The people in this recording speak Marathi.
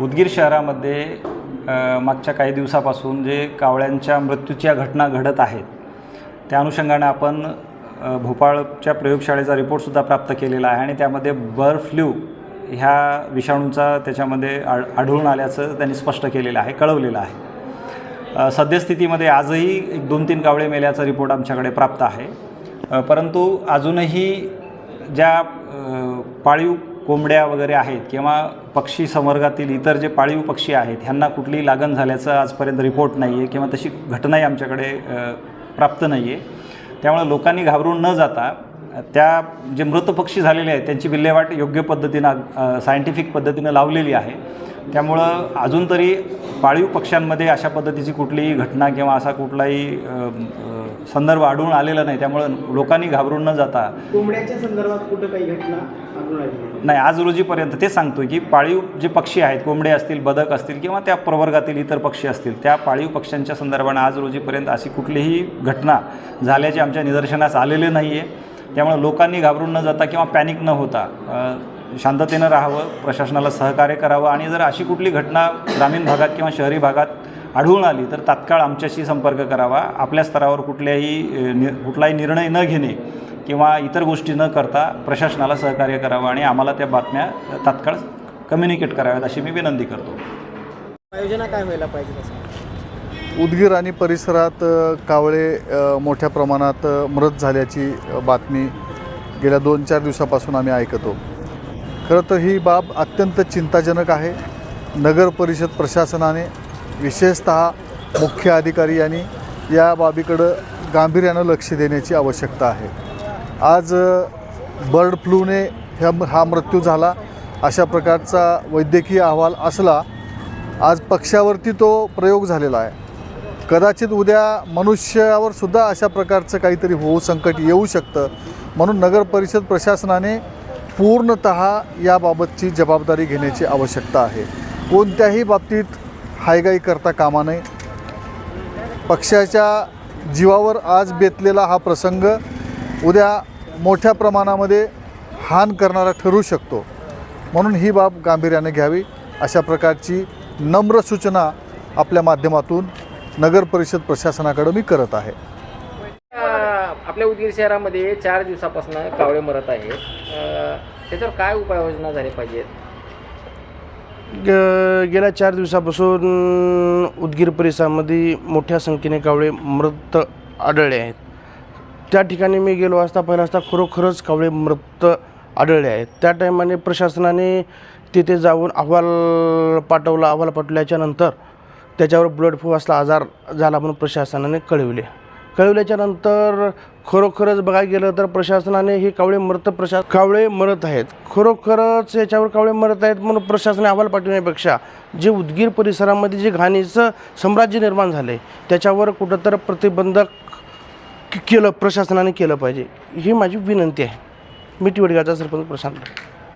उदगीर शहरामध्ये मागच्या काही दिवसापासून जे कावळ्यांच्या मृत्यूच्या घटना घडत आहेत त्या अनुषंगाने आपण भोपाळच्या प्रयोगशाळेचा रिपोर्टसुद्धा प्राप्त केलेला आहे आणि त्यामध्ये बर्ड फ्लू ह्या विषाणूचा त्याच्यामध्ये आढ आढळून आल्याचं त्यांनी स्पष्ट केलेलं आहे कळवलेलं आहे. सद्यस्थितीमध्ये आजही एक दोन तीन कावळे मेल्याचा रिपोर्ट आमच्याकडे प्राप्त आहे. परंतु अजूनही ज्या पाळीव कोंबड्या वगैरे आहेत किंवा पक्षी संवर्गातील इतर जे पाळीव पक्षी आहेत ह्यांना कुठलीही लागण झाल्याचं आजपर्यंत रिपोर्ट नाही आहे किंवा तशी घटनाही आमच्याकडे प्राप्त नाही आहे त्यामुळे लोकांनी घाबरून न जाता त्या जे मृत पक्षी झालेले आहेत त्यांची विल्हेवाट योग्य पद्धतीनं सायंटिफिक पद्धतीनं लावलेली आहे. त्यामुळं अजून तरी पाळीव पक्ष्यांमध्ये अशा पद्धतीची कुठलीही घटना किंवा असा कुठलाही संदर्भ आढळून आलेला नाही. त्यामुळं लोकांनी घाबरून न जाता कोंबड्याच्या संदर्भात कुठं काही घटना? नाही. आज रोजीपर्यंत ते सांगतोय की पाळीव जे पक्षी आहेत कोंबडे असतील बदक असतील किंवा त्या प्रवर्गातील इतर पक्षी असतील त्या पाळीव पक्ष्यांच्या संदर्भाने आज रोजीपर्यंत अशी कुठलीही घटना झाल्याचे आमच्या निदर्शनास आलेले नाही आहे त्यामुळे लोकांनी घाबरून न जाता किंवा पॅनिक न होता शांततेनं राहावं प्रशासनाला सहकार्य करावं आणि जर अशी कुठली घटना ग्रामीण भागात किंवा शहरी भागात आढळून आली तर तात्काळ आमच्याशी संपर्क करावा आपल्या स्तरावर कुठल्याही नि कुठलाही निर्णय न घेणे किंवा इतर गोष्टी न करता प्रशासनाला सहकार्य करावं आणि आम्हाला त्या बातम्या तात्काळ कम्युनिकेट कराव्यात अशी मी विनंती करतो. आयोजना काय व्हायला पाहिजे उदगीर आणि परिसरात कावळे मोठ्या प्रमाणात मृत झाल्याची बातमी गेल्या दोन चार दिवसापासून आम्ही ऐकतो. खरं तर ही बाब अत्यंत चिंताजनक आहे. नगर परिषद प्रशासनाने विशेषत मुख्य अधिकारी यांनी या बाबीकडं गांभीर्यानं लक्ष देण्याची आवश्यकता आहे. आज बर्ड फ्लूने ह्या हा मृत्यू झाला अशा प्रकारचा वैद्यकीय अहवाल असला आज पक्षावरती तो प्रयोग झालेला आहे. कदाचित उद्या मनुष्यावर सुद्धा अशा प्रकारचं काहीतरी होऊ संकट येऊ शकतं म्हणून नगर परिषद प्रशासनाने पूर्णत याबाबतची जबाबदारी घेण्याची आवश्यकता आहे. कोणत्याही बाबतीत हायगाई करता कामा नये. पक्षाच्या जीवावर आज बेतलेला हा प्रसंग उद्या मोठ्या प्रमाणामध्ये हान करणारा ठरू शकतो. म्हणून ही बाब गांभीर्याने घ्यावी. अशा प्रकारची नम्र सूचना आपल्या माध्यमातून नगर परिषद प्रशासनाकडे मी करत आहे. आपल्या उदगीर शहरामध्ये चार दिवसापासून कावळे मरत आहेत अ, त्याच्यावर काय उपाययोजना झाल्या पाहिजेत ग- गेल्या चार दिवसापासून उदगीर परिसरामध्ये मोठ्या संख्येने कावळे मृत आढळले आहेत. त्या ठिकाणी मी गेलो असता पहिला असता खरोखरच कावळे मृत आढळले आहेत. त्या टायमाने प्रशासनाने तिथे जाऊन अहवाल पाठवला. अहवाल पाठवल्याच्या नंतर त्याच्यावर ब्लड फ्लू असला आजार झाला म्हणून प्रशासनाने कळविले. कळवल्याच्यानंतर खरोखरच बघायला गेलं तर प्रशासनाने हे कावळे मृत प्रशा कावळे मरत आहेत. खरोखरच याच्यावर कावळे मरत आहेत म्हणून प्रशासनाने अहवाल पाठवण्यापेक्षा जे उदगीर परिसरामध्ये जे घाणीचं साम्राज्य निर्माण झालं आहे त्याच्यावर कुठंतर प्रतिबंधक केलं प्रशासनाने केलं पाहिजे ही माझी विनंती आहे. मिठी वडगावचा सरपंच प्रशांत.